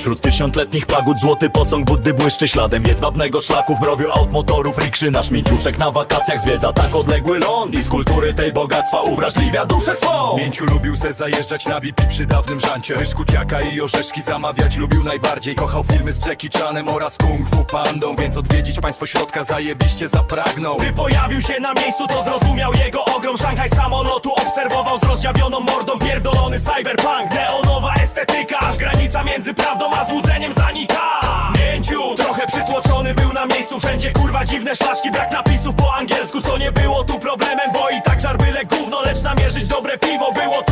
Pośród tysiącletnich pagód złoty posąg Buddy błyszczy śladem jedwabnego szlaku w rowiu aut motorów rikszy Nasz mięciuszek na wakacjach zwiedza tak odległy ląd I z kultury tej bogactwa uwrażliwia duszę swą. Mięciu lubił se zajeżdżać na BP przy dawnym żancie. Ryżku ciaka i orzeszki zamawiać lubił najbardziej. Kochał filmy z Jackie Chanem oraz Kung Fu Pandą Więc odwiedzić państwo środka zajebiście zapragnął. Gdy pojawił się na miejscu to zrozumiał jego ogrom. Szanghaj samolotu obserwował z rozdziawioną mordą Pierdolony cyberpunk, neonowa estetyka Aż granica między prawdą a złudzeniem zanika. Mięciu, trochę przytłoczony był na miejscu Wszędzie kurwa dziwne szlaczki, brak napisów po angielsku Co nie było tu problemem, bo i tak żar byle gówno Lecz namierzyć dobre piwo było tu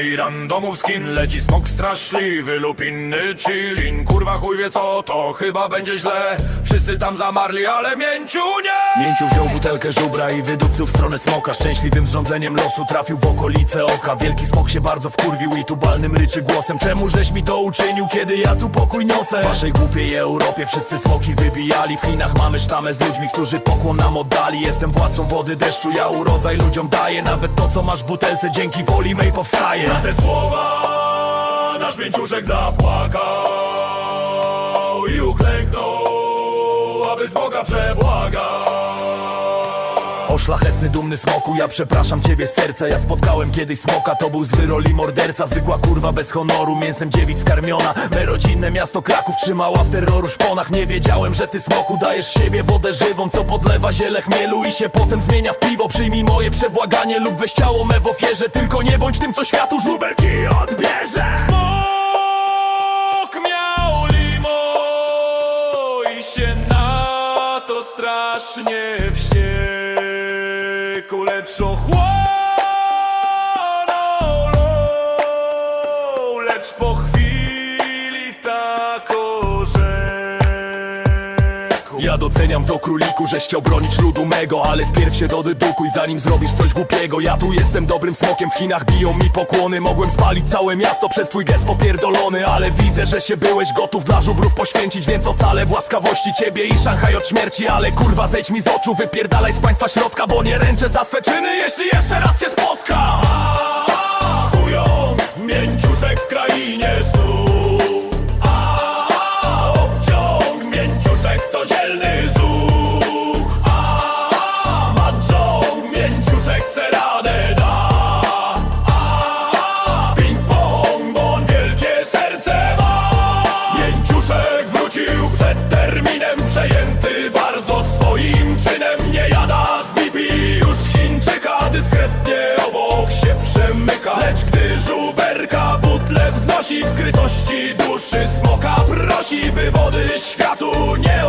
i randomów skin Leci smok straszliwy lub inny chillin. Kurwa chuj wie co to, chyba będzie źle. Wszyscy tam zamarli, ale mięciu nie. Mięciu wziął butelkę żubra i wydupcył w stronę smoka. Szczęśliwym zrządzeniem losu trafił w okolice oka. Wielki smok się bardzo wkurwił i tubalnym ryczy głosem. Czemu żeś mi to uczynił, kiedy ja tu pokój niosę? W waszej głupiej Europie wszyscy smoki wybijali. W Chinach mamy sztamę z ludźmi, którzy pokłon nam oddali. Jestem władcą wody deszczu, ja urodzaj ludziom daję. Nawet to co masz w butelce dzięki woli mej powstaje Na te słowa nasz mięciuszek zapłakał I uklęknął, aby z Boga przebłagał szlachetny, dumny smoku, ja przepraszam ciebie serca. Ja spotkałem kiedyś smoka, to był z wyroli morderca. Zwykła kurwa bez honoru, mięsem dziewic karmiona. Me rodzinne miasto Kraków trzymała w terroru szponach. Nie wiedziałem, że ty smoku dajesz siebie wodę żywą Co podlewa ziele chmielu i się potem zmienia w piwo. Przyjmij moje przebłaganie lub weź ciało me w ofierze. Tylko nie bądź tym, co światu żuberki odbierze. Smok miał limo i się na to strasznie wściekł Lecz ochłonął low, Lecz po Ja doceniam to króliku, żeś chciał bronić ludu mego Ale wpierw się dodedukuj zanim zrobisz coś głupiego. Ja tu jestem dobrym smokiem, w Chinach biją mi pokłony Mogłem spalić całe miasto przez twój gest popierdolony Ale widzę, że się byłeś gotów dla żubrów poświęcić Więc ocalę w łaskawości ciebie i Szanghaj od śmierci Ale kurwa zejdź mi z oczu, wypierdalaj z państwa środka Bo nie ręczę za swe czyny, jeśli jeszcze raz cię spotkam. Chują, mięciuszek w krainie terminem Przejęty bardzo swoim czynem. Nie jada z BP już Chińczyka Dyskretnie obok się przemyka. Lecz gdy żuberka butle wznosi skrytości duszy smoka prosi By wody światu nie